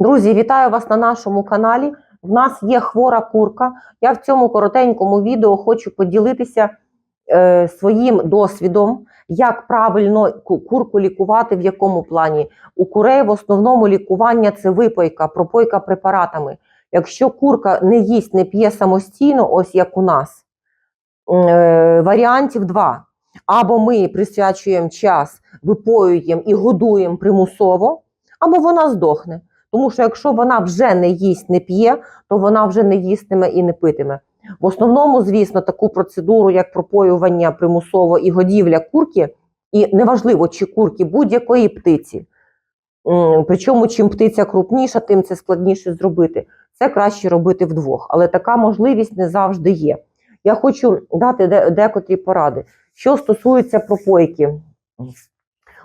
Друзі, вітаю вас на нашому каналі. В нас є хвора курка. Я в цьому коротенькому відео хочу поділитися е, своїм досвідом, як правильно курку лікувати, в якому плані. У курей в основному лікування це випойка, пропойка препаратами. Якщо курка не їсть, не п'є самостійно, ось як у нас, е, варіантів два. Або ми присвячуємо час, випоюємо і годуємо примусово, або вона здохне. Тому що якщо вона вже не їсть, не п'є, то вона вже не їстиме і не питиме. В основному, звісно, таку процедуру, як пропоювання примусово і годівля курки, і неважливо, чи курки будь-якої птиці. Причому, чим птиця крупніша, тим це складніше зробити. Це краще робити вдвох, але така можливість не завжди є. Я хочу дати декотрі поради. Що стосується пропойки,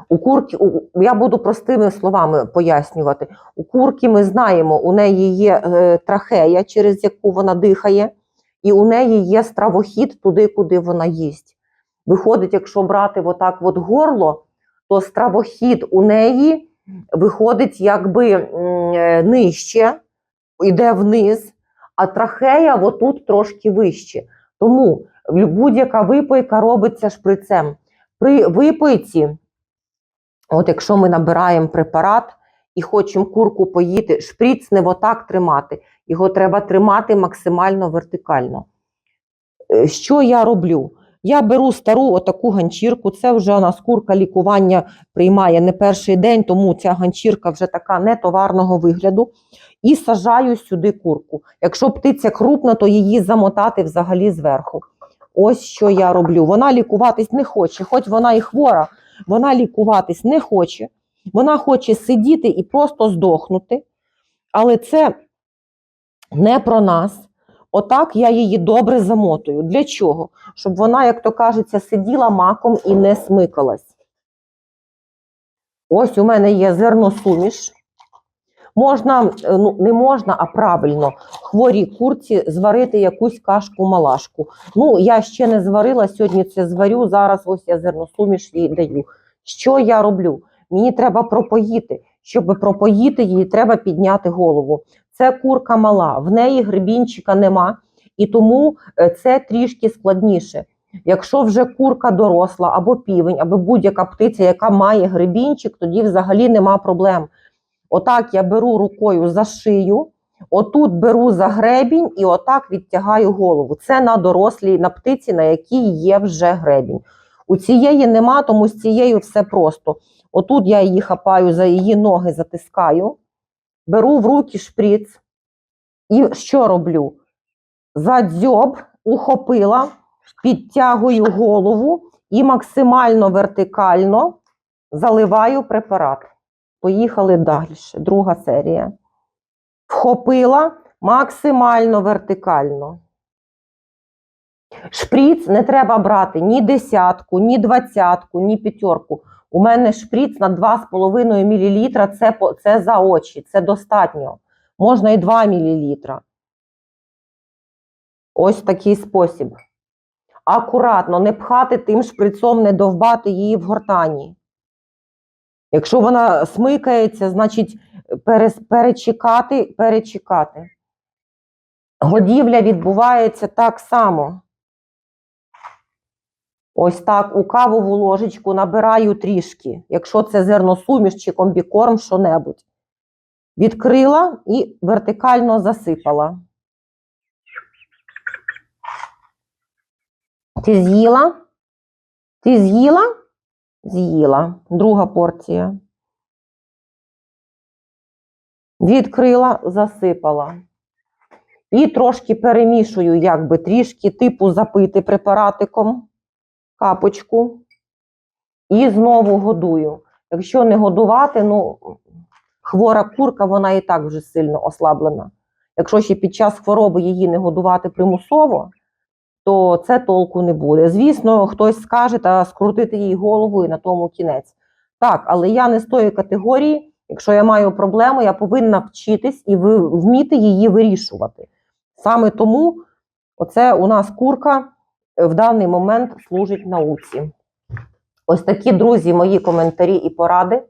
у курки, у, я буду простими словами пояснювати. У курки ми знаємо, у неї є е, трахея, через яку вона дихає, і у неї є стравохід туди, куди вона їсть. Виходить, якщо брати отак от горло, то стравохід у неї виходить якби е, нижче, йде вниз, а трахея отут трошки вище. Тому будь-яка випойка робиться шприцем. При випойці, от якщо ми набираємо препарат і хочемо курку поїти, шприц не отак тримати. Його треба тримати максимально вертикально. Е, Що я роблю? Я беру стару отаку ганчірку. Це вже у нас курка лікування приймає не перший день, тому ця ганчірка вже така не товарного вигляду. І сажаю сюди курку. Якщо птиця крупна, то її замотати взагалі зверху. Ось що я роблю. Вона лікуватись не хоче, хоч вона і хвора, вона лікуватись не хоче. Вона хоче сидіти і просто здохнути. Але це не про нас. Отак я її добре замотую. Для чого? Щоб вона, як то кажеться, сиділа маком і не смикалась. Ось у мене є зерносуміш. Можна, е, ну не можна, а правильно, хворій курці зварити якусь кашку-малашку. Ну, я ще не зварила, сьогодні це зварю. Зараз ось я зерносуміш їй даю. Що я роблю? Мені треба пропоїти. Щоб пропоїти її, треба підняти голову. Це курка мала, в неї гребінчика нема, і тому е, це трішки складніше. Якщо вже курка доросла, або півень, або будь-яка птиця, яка має гребінчик, тоді взагалі нема проблем. Отак я беру рукою за шию, отут беру за гребінь і отак відтягаю голову. Це на дорослій, на птиці, на якій є вже гребінь. У цієї нема, тому з цією все просто. Отут я її хапаю за її ноги, затискаю, беру в руки шприц і що роблю? За дзьоб ухопила, підтягую голову і максимально вертикально заливаю препарат. Поїхали далі. Друга серія. Вхопила максимально вертикально. Шприц не треба брати ні десятку, ні двадцятку, ні п'ятерку. У мене шприц на 2,5 мл це, це за очі, це достатньо. Можна і 2 мл. Ось такий спосіб. Акуратно, не пхати тим шприцом, не довбати її в гортані. Якщо вона смикається, значить перес- перечекати, перечекати. Годівля відбувається так само. Ось так у кавову ложечку набираю трішки, якщо це зерносуміш чи комбікорм, що-небудь. Відкрила і вертикально засипала. Ти з'їла? Ти з'їла? З'їла. Друга порція. Відкрила, засипала. І трошки перемішую, якби трішки типу запити препаратиком, капочку. І знову годую. Якщо не годувати, ну, хвора курка, вона і так вже сильно ослаблена. Якщо ще під час хвороби її не годувати примусово, то це толку не буде. Звісно, хтось скаже та скрутити їй голову і на тому кінець. Так, але я не з тої категорії. Якщо я маю проблему, я повинна вчитись і вміти її вирішувати. Саме тому оце у нас курка е, в даний момент служить науці. Ось такі, друзі, мої коментарі і поради.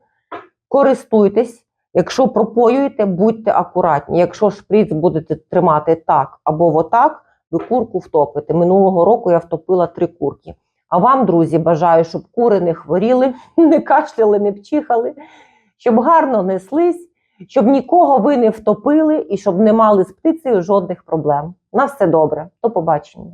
Користуйтесь. Якщо пропоюєте, будьте акуратні. Якщо шприц будете тримати так або отак, ви курку втопите. Минулого року я втопила три курки. А вам, друзі, бажаю, щоб кури не хворіли, не кашляли, не пчихали, щоб гарно неслись, щоб нікого ви не втопили і щоб не мали з птицею жодних проблем. На все добре. До побачення.